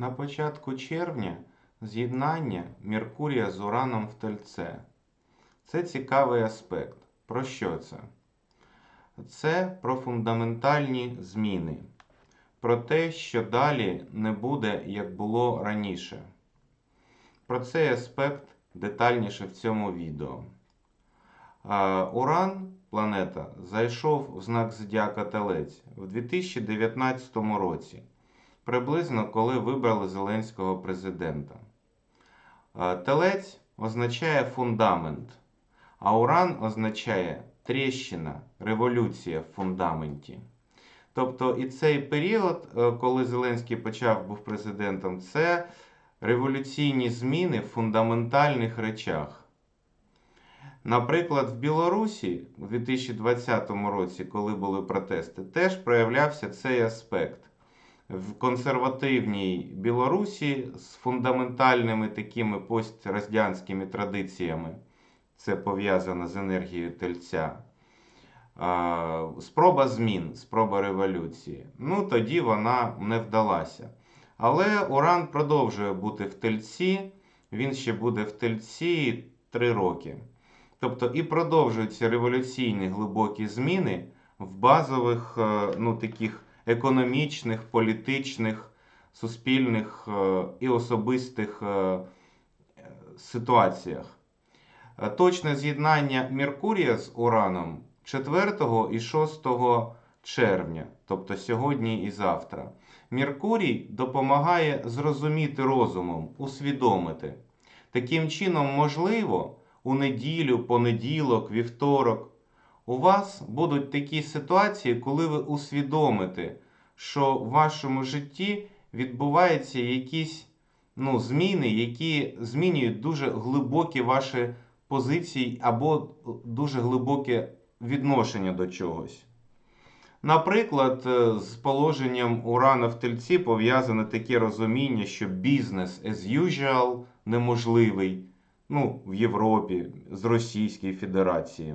На початку червня з'єднання Меркурія з Ураном в Тельце. Це цікавий аспект. Про що це? Це про фундаментальні зміни, про те, що далі не буде, як було раніше. Про цей аспект детальніше в цьому відео. Уран, планета, зайшов в знак Зодіака Телець в 2019 році, приблизно коли вибрали Зеленського президента. Телець означає фундамент, а Уран означає тріщина, революція в фундаменті. Тобто і цей період, е, коли Зеленський почав був президентом, це революційні зміни в фундаментальних речах. Наприклад, в Білорусі у 2020 році, коли були протести, теж проявлявся цей аспект. В консервативній Білорусі з фундаментальними такими пострадянськими традиціями, це пов'язано з енергією тельця. Спроба змін, спроба революції. Ну, тоді вона не вдалася. Але Уран продовжує бути в тельці, він ще буде в тельці 3 роки. Тобто і продовжуються революційні глибокі зміни в базових е, ну, таких економічних, політичних, суспільних е, і особистих е, ситуаціях. Точне з'єднання Меркурія з Ураном 4 і 6 червня, тобто сьогодні і завтра. Меркурій допомагає зрозуміти розумом, усвідомити. Таким чином, можливо, у неділю, понеділок, вівторок у вас будуть такі ситуації, коли ви усвідомите, що в вашому житті відбуваються якісь ну, зміни, які змінюють дуже глибокі ваші позиції або дуже глибоке відношення до чогось. Наприклад, е, з положенням урана в тельці пов'язане таке розуміння, що бізнес as usual неможливий ну, в Європі з Російської Федерації.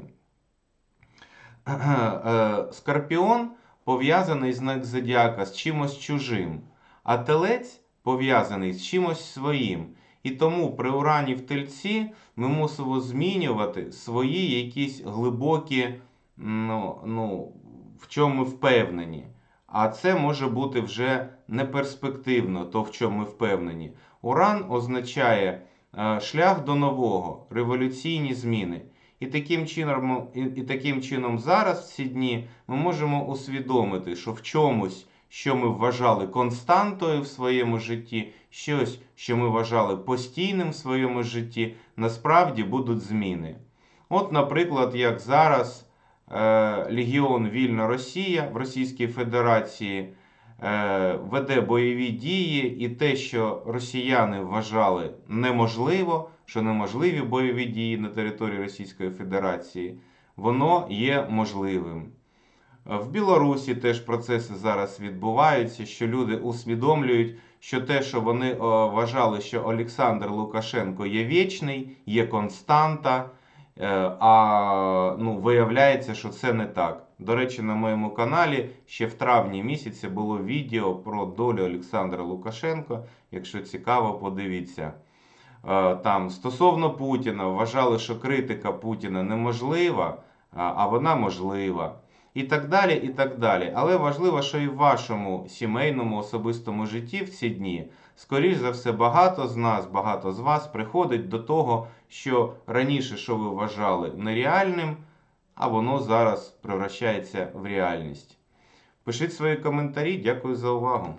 Е, Скорпіон пов'язаний знак Зодіака з чимось чужим, а телець пов'язаний з чимось своїм. І тому при урані в тельці ми мусимо змінювати свої якісь глибокі, ну, ну, в чому ми впевнені. А це може бути вже не перспективно, то в чому ми впевнені. Уран означає е, шлях до нового, революційні зміни. І таким чином, і, і таким чином зараз в ці дні ми можемо усвідомити, що в чомусь, що ми вважали константою в своєму житті, щось, що ми вважали постійним в своєму житті, насправді будуть зміни. От, наприклад, як зараз е, Легіон Вільна Росія в Російській Федерації веде бойові дії, і те, що росіяни вважали неможливо, що неможливі бойові дії на території Російської Федерації, воно є можливим. В Білорусі теж процеси зараз відбуваються, що люди усвідомлюють, що те, що вони вважали, що Олександр Лукашенко є вічний, є константа, е, а ну, виявляється, що це не так. До речі, на моєму каналі ще в травні місяці було відео про долю Олександра Лукашенко. Якщо цікаво, подивіться. Е, там стосовно Путіна вважали, що критика Путіна неможлива, а вона можлива і так далі. і так далі. Але важливо, що і в вашому сімейному особистому житті в ці дні, скоріш за все, багато з нас, багато з вас приходить до того, що раніше, що ви вважали нереальним, а воно зараз превращається в реальність. Пишіть свої коментарі. Дякую за увагу.